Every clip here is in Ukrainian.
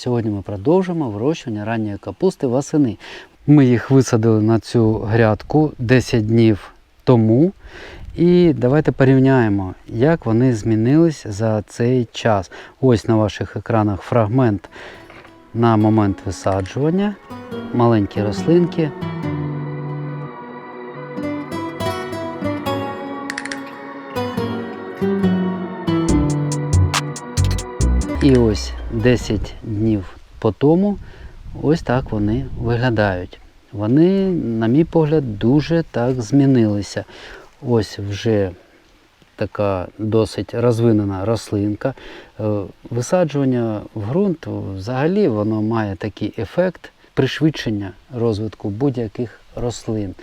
Сьогодні ми продовжимо вирощування ранньої капусти восени. Ми їх висадили на цю грядку 10 днів тому. І давайте порівняємо, як вони змінились за цей час. Ось на ваших екранах фрагмент на момент висаджування, маленькі рослинки. І ось 10 днів по тому, ось так вони виглядають. Вони, на мій погляд, дуже так змінилися. Ось вже така досить розвинена рослинка. Е, Висаджування в ґрунт взагалі воно має такий ефект пришвидшення розвитку будь-яких рослин.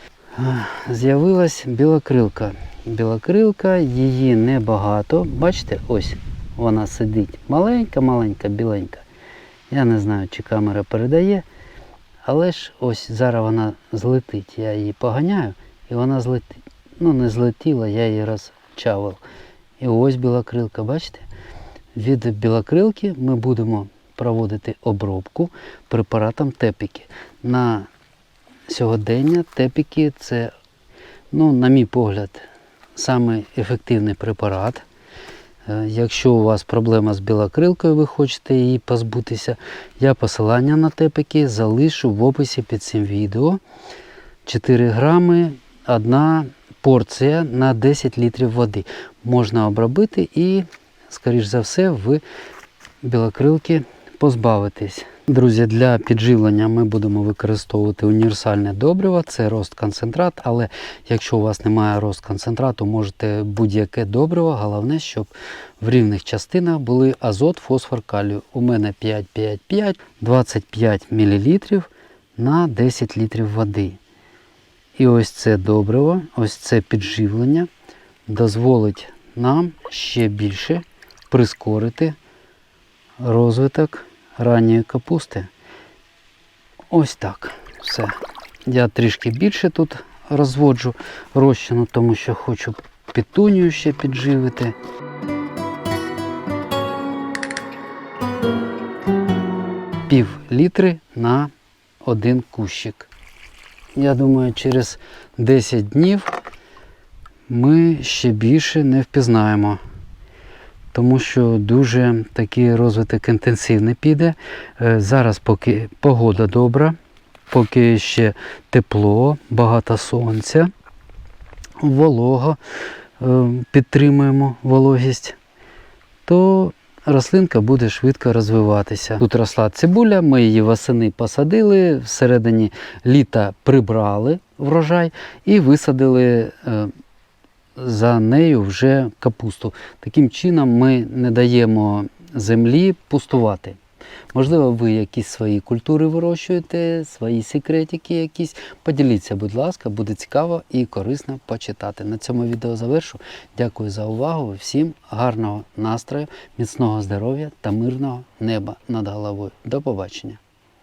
З'явилась білокрилка. Білокрилка, її небагато. Бачите, ось вона сидить. Маленька, маленька, біленька. Я не знаю, чи камера передає. Але ж ось зараз вона злетить. Я її поганяю і вона злетить. Ну, не злетіла, я її розчавив. І ось білокрилка, бачите? Від білокрилки ми будемо проводити обробку препаратом тепіки. На сьогодення тепіки це, ну, на мій погляд, самий ефективний препарат. Е, Якщо у вас проблема з білокрилкою, ви хочете її позбутися, я посилання на тепики залишу в описі під цим відео. 4 грами, одна порція на 10 літрів води. Можна обробити і, скоріш за все, ви білокрилки позбавитесь. Друзі, для підживлення ми будемо використовувати універсальне добриво, це рост концентрат, але якщо у вас немає рост концентрату, можете будь-яке добриво. Головне, щоб в рівних частинах були азот, фосфор, калію. У мене 5,5,5, 25 мл на 10 літрів води. І ось це добриво, ось це підживлення дозволить нам ще більше прискорити розвиток ранньої капусти. Ось так. Все. Я трішки більше тут розводжу розчину, тому що хочу петунію ще підживити. Пів літри на один кущик. Я думаю, через 10 днів ми ще більше не впізнаємо тому що дуже такий розвиток інтенсивний піде. Е, Зараз поки погода добра, поки ще тепло, багато сонця, волога, е, підтримуємо вологість, то рослинка буде швидко розвиватися. Тут росла цибуля, ми її восени посадили, всередині літа прибрали врожай і висадили е, за нею вже капусту. Таким чином ми не даємо землі пустувати. Можливо, ви якісь свої культури вирощуєте, свої секретики якісь. Поділіться, будь ласка, буде цікаво і корисно почитати. На цьому відео завершу. Дякую за увагу. Всім гарного настрою, міцного здоров'я та мирного неба над головою. До побачення!